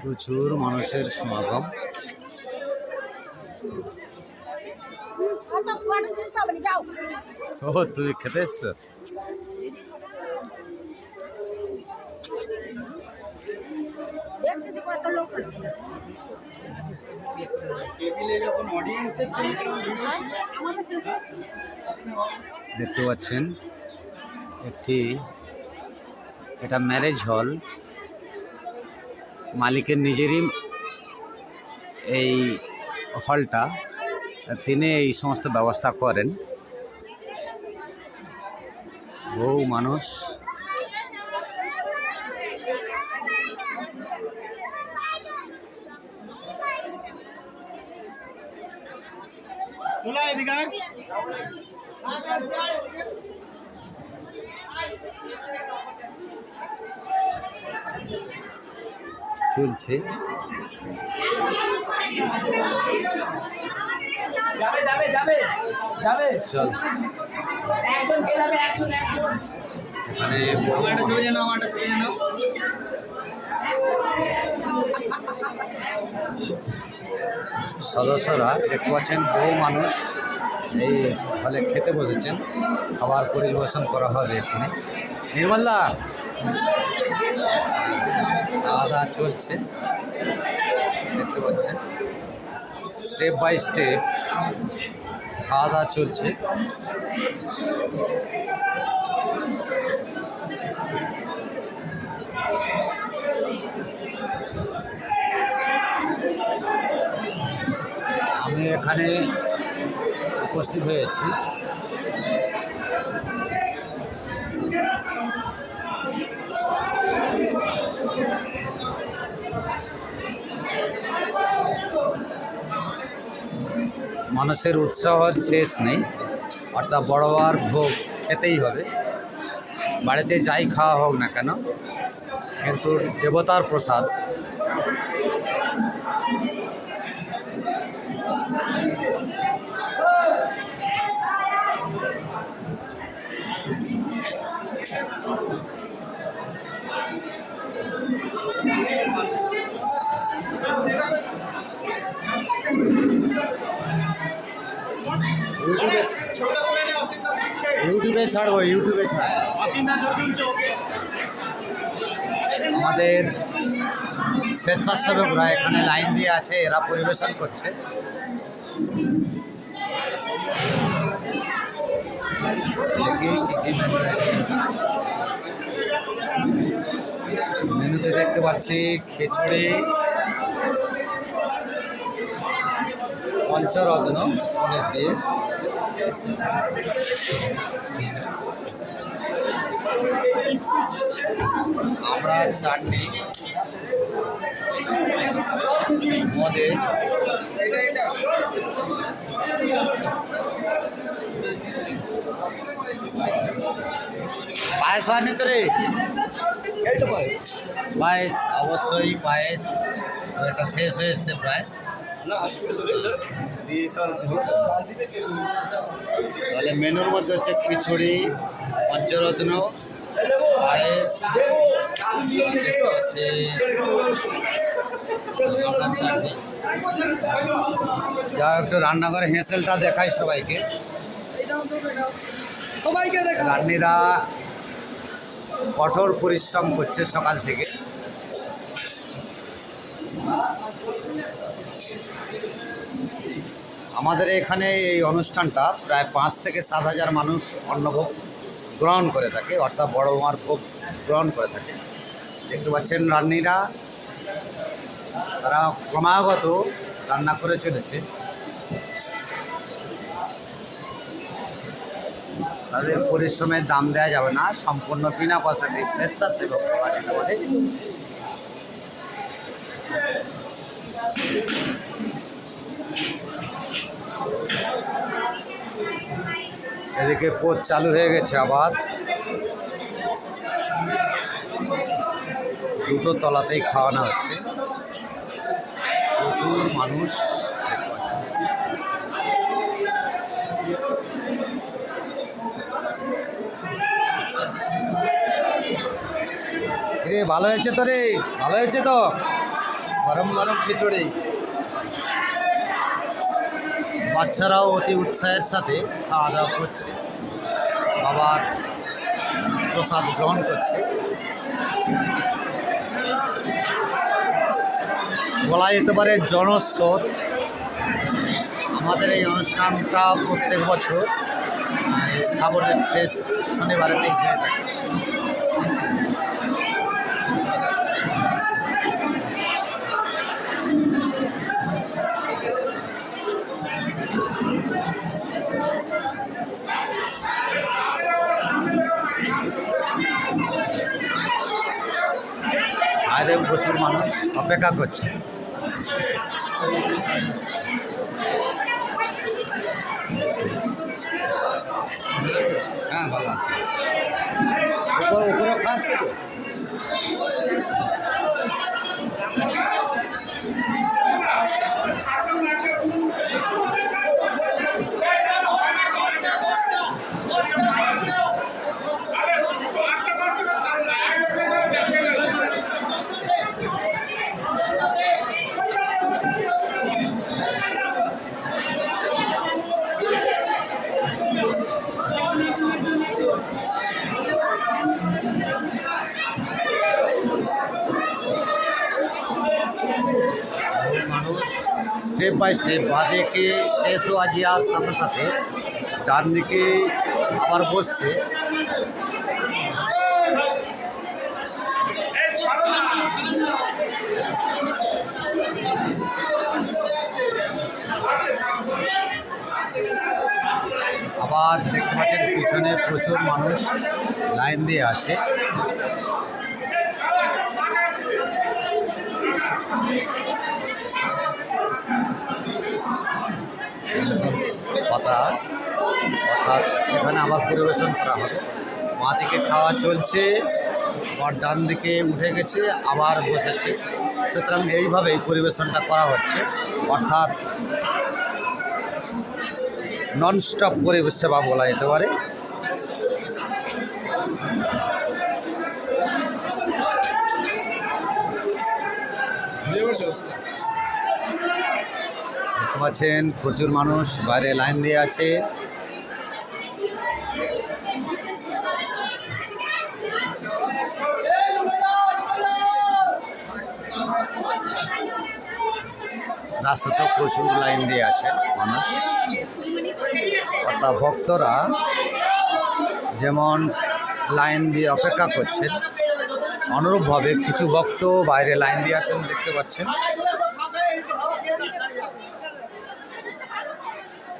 প্রচুর মানুষের সমাগম। ও তুমি খেতে এসছো? কত লোক হচ্ছে টেবিলে যখন অডিয়েন্সের জন্য আমাদের শেষ হয়েছে দেখতে পাচ্ছেন, একটি, এটা ম্যারেজ হল মালিকের নিজেরই এই হলটা তিনি এই সমস্ত ব্যবস্থা করেন। বহু মানুষ চলছে। যাবে যাবে যাবে যাবে। চল। একজন কে যাবে একজন একজন। এখানে আমারটা ছবি জানো আমারটা ছবি জানো সদস্যরা দেখতে পাচ্ছেন বহু মানুষ। এই হলে খেতে বসেছেন। খাবার পরিবেশন করা হবে এখানে নির্মলদা খাওয়া দাওয়া চলছে। দেখতে পাচ্ছেন। স্টেপ বাই স্টেপ খাওয়া দাওয়া চলছে। আমি এখানে উপস্থিত হয়েছি। মানুষের উৎসাহের শেষ নেই, অর্থাৎ বড়বার ভোগ খেতেই হবে। বাড়িতে যাই খাওয়া হোক না কেন, কিন্তু দেবতার প্রসাদ ইউটিউবে ইউটিউবে ছাড়বো ইউটিউবে ছাড়বো। আমাদের স্বেচ্ছাসেবকরা এখানে লাইন দিয়ে আছে, এরা পরিবেশন করছে। মেনু। মেনুতে দেখতে পাচ্ছি খিচুড়ি, পঞ্চরত্ন, পনির দিয়ে। আমরা চাটনি মদে। পায়েস হয়নি তো রে পায়েস, অবশ্যই পায়েস। এটা শেষ হয়ে এসছে প্রায়। তাহলে মেনুর মধ্যে হচ্ছে খিচুড়ি পঞ্চরত্ন পায়েস হচ্ছে যা একটু রান্নাঘরে হেঁসেলটা দেখাই সবাইকে। সবাইকে দেখো রান্নিরা কঠোর পরিশ্রম করছে সকাল থেকে। আমাদের এখানে এই অনুষ্ঠানটা প্রায় পাঁচ থেকে সাত হাজার মানুষ অন্নভোগ গ্রহণ করে থাকে, অর্থাৎ বড় মার ভোগ গ্রহণ করে থাকে। দেখতে পাচ্ছেন রান্নিরা, তারা ক্রমাগত রান্না করে চলেছে। তাদের পরিশ্রমের দাম দেওয়া যাবে না, সম্পূর্ণ বিনা পয়সা দিয়ে স্বেচ্ছাসেবক এদিকে পোত চালু হয়ে গেছে আবার দুটো তলাতেই খাওয়ানো হচ্ছে। প্রচুর মানুষ। ভালো হয়েছে তো রে? ভালো হয়েছে তো? গরম গরম খিচুড়ি। বাচ্চারাও অতি উৎসাহের সাথে খাওয়া দাওয়া করছে। আবার প্রসাদ গ্রহণ করছে। বলা যেতে পারে জনস্রোত। আমাদের এই অনুষ্ঠানটা প্রত্যেক বছর শ্রাবণের শেষ শনিবারেতেই হয়ে থাকে। বাইরে প্রচুর মানুষ অপেক্ষা করছে। হ্যাঁ ভালো আছে। উপরে মানুষ স্টেপ বাই স্টেপ বাঁদিকে শেষ হওয়া যাওয়ার সাথে সাথে ডান দিকে আবার বসছে। আবার দেখতে পাচ্ছেন পিছনে প্রচুর মানুষ লাইন দিয়ে আছে। পাতা অর্থাৎ এখানে আবার পরিবেশন করা হবে। মা দিকে খাওয়া চলছে আমার ডান দিকে উঠে গেছে, আবার বসেছে। সুতরাং এইভাবেই পরিবেশনটা করা হচ্ছে। অর্থাৎ নন স্টপ পরিবেশ সেবা বলা যেতে পারে। পাচ্ছেন প্রচুর মানুষ বাইরে লাইন দিয়ে আছে। রাস্তাতে প্রচুর লাইন দিয়ে আছে মানুষ। অর্থাৎ ভক্তরা যেমন লাইন দিয়ে অপেক্ষা করছেন, অনুরূপভাবে কিছু ভক্ত বাইরে লাইন দিয়ে আছেন দেখতে পাচ্ছেন।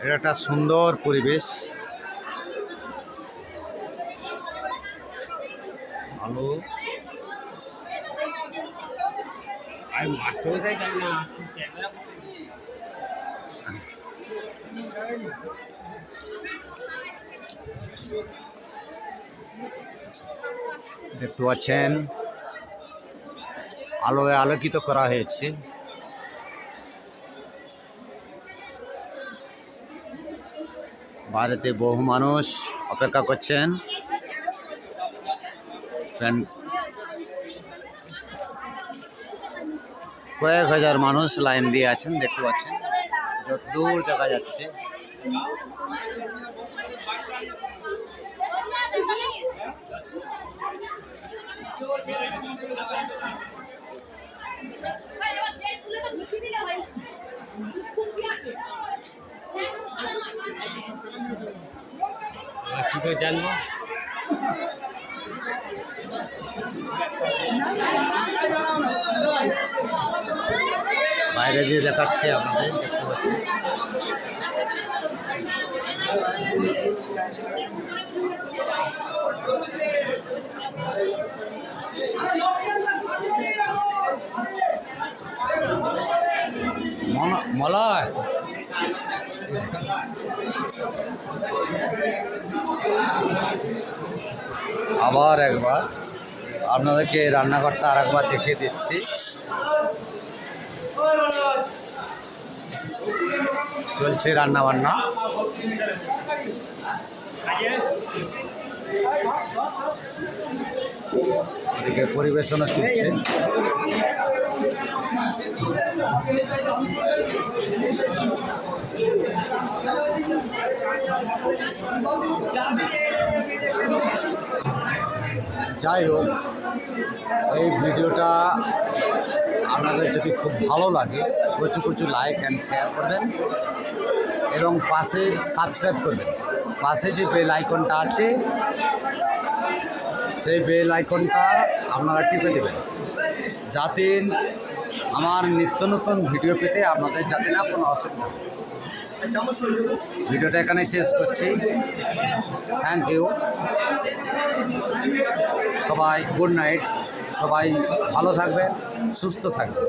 এটা একটা সুন্দর পরিবেশ। ভালো। দেখতে পাচ্ছেন আলোয় আলোকিত করা হয়েছে। ভারতে বহু মানুষ অপেক্ষা করছেন। কয়েক হাজার মানুষ লাইন দিয়ে আছেন, দেখতে পাচ্ছেন। যত দূর দেখা যাচ্ছে। কি করে জানব? বাইরে দিয়ে দেখাচ্ছে আমাদের দেখতে পাচ্ছি। মলয়। আবার একবার আপনাদেরকে রান্নাঘরটা আর একবার দেখিয়ে দিচ্ছি। চলছে রান্না বান্না এদিকে পরিবেশনও চলছে। যাই হোক, এই ভিডিওটা আপনাদের যদি খুব ভালো লাগে, প্রচুর প্রচুর লাইক অ্যান্ড শেয়ার করবেন এবং পাশে সাবস্ক্রাইব করবেন পাশে যে বেল আইকনটা আছে, সেই বেল আইকনটা আপনারা টিপে দেবেন যাতে আমার নিত্য নতুন ভিডিও পেতে আপনাদের যাতে না কোনো অসুবিধা। ভিডিওটা এখানে শেষ করছি। থ্যাংক ইউ সবাই গুড নাইট সবাই ভালো থাকবেন সুস্থ থাকবেন।